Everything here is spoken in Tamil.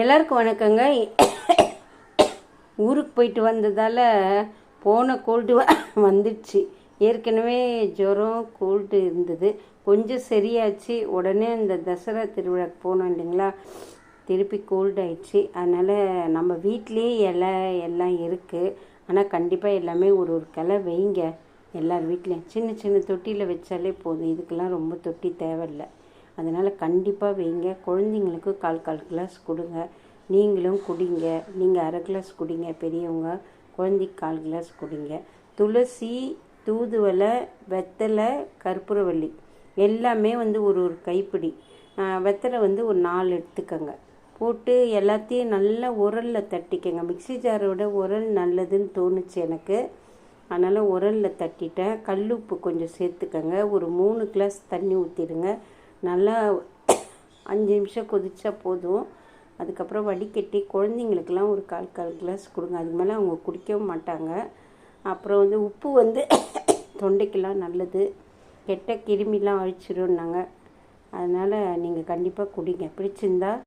எல்லாருக்கும் வணக்கங்க. ஊருக்கு போயிட்டு வந்ததால் போன கோல்டு வந்துடுச்சு. ஏற்கனவே ஜுரம் கோல்டு இருந்தது. கொஞ்சம் சரியாச்சு. உடனே இந்த தசரா திருவிழாக்கு போனோம் இல்லைங்களா? திருப்பி கோல்டு ஆயிடுச்சு. அதனால் நம்ம வீட்டிலேயே இலை எல்லாம் இருக்குது ஆனால் கண்டிப்பாக எல்லாமே ஒரு ஒரு கிளை வைங்க. எல்லார் வீட்லேயும் சின்ன சின்ன தொட்டியில் வச்சாலே போதும். இதுக்கெல்லாம் ரொம்ப தொட்டி தேவையில்லை. அதனால் கண்டிப்பாக வைங்க. குழந்தைங்களுக்கு கால் கால் கிளாஸ் கொடுங்க. நீங்களும் குடிங்க. நீங்கள் அரை கிளாஸ் குடிங்க பெரியவங்க. குழந்தைக்கு கால் கிளாஸ் குடிங்க. துளசி தூதுவளை வெத்தலை கற்பூரவள்ளி எல்லாமே வந்து ஒரு ஒரு கைப்பிடி. வெத்தலை வந்து ஒரு நாலு எடுத்துக்கோங்க. போட்டு எல்லாத்தையும் நல்லா உரலில் தட்டிக்கங்க. மிக்ஸி ஜாரோட உரல் நல்லதுன்னு தோணுச்சு எனக்கு. அதனால் உரலில் தட்டிட்டேன். கல்லுப்பு கொஞ்சம் சேர்த்துக்கங்க. ஒரு மூணு கிளாஸ் தண்ணி ஊற்றிடுங்க நல்லா அஞ்சு நிமிஷம் கொதிச்சா போதும். அதுக்கப்புறம் வடிகட்டி குழந்தைங்களுக்கெல்லாம் ஒரு கால் கால் கிளாஸ் கொடுங்க. அதுக்கு மேலே அவங்க குடிக்கவும் மாட்டாங்க. அப்புறம் வந்து உப்பு வந்து தொண்டைக்கெல்லாம் நல்லது. கெட்ட கிருமிலாம் அழிச்சிடும்னாங்க அதனால் நீங்கள் கண்டிப்பாக குடிங்க. பிடிச்சிருந்தா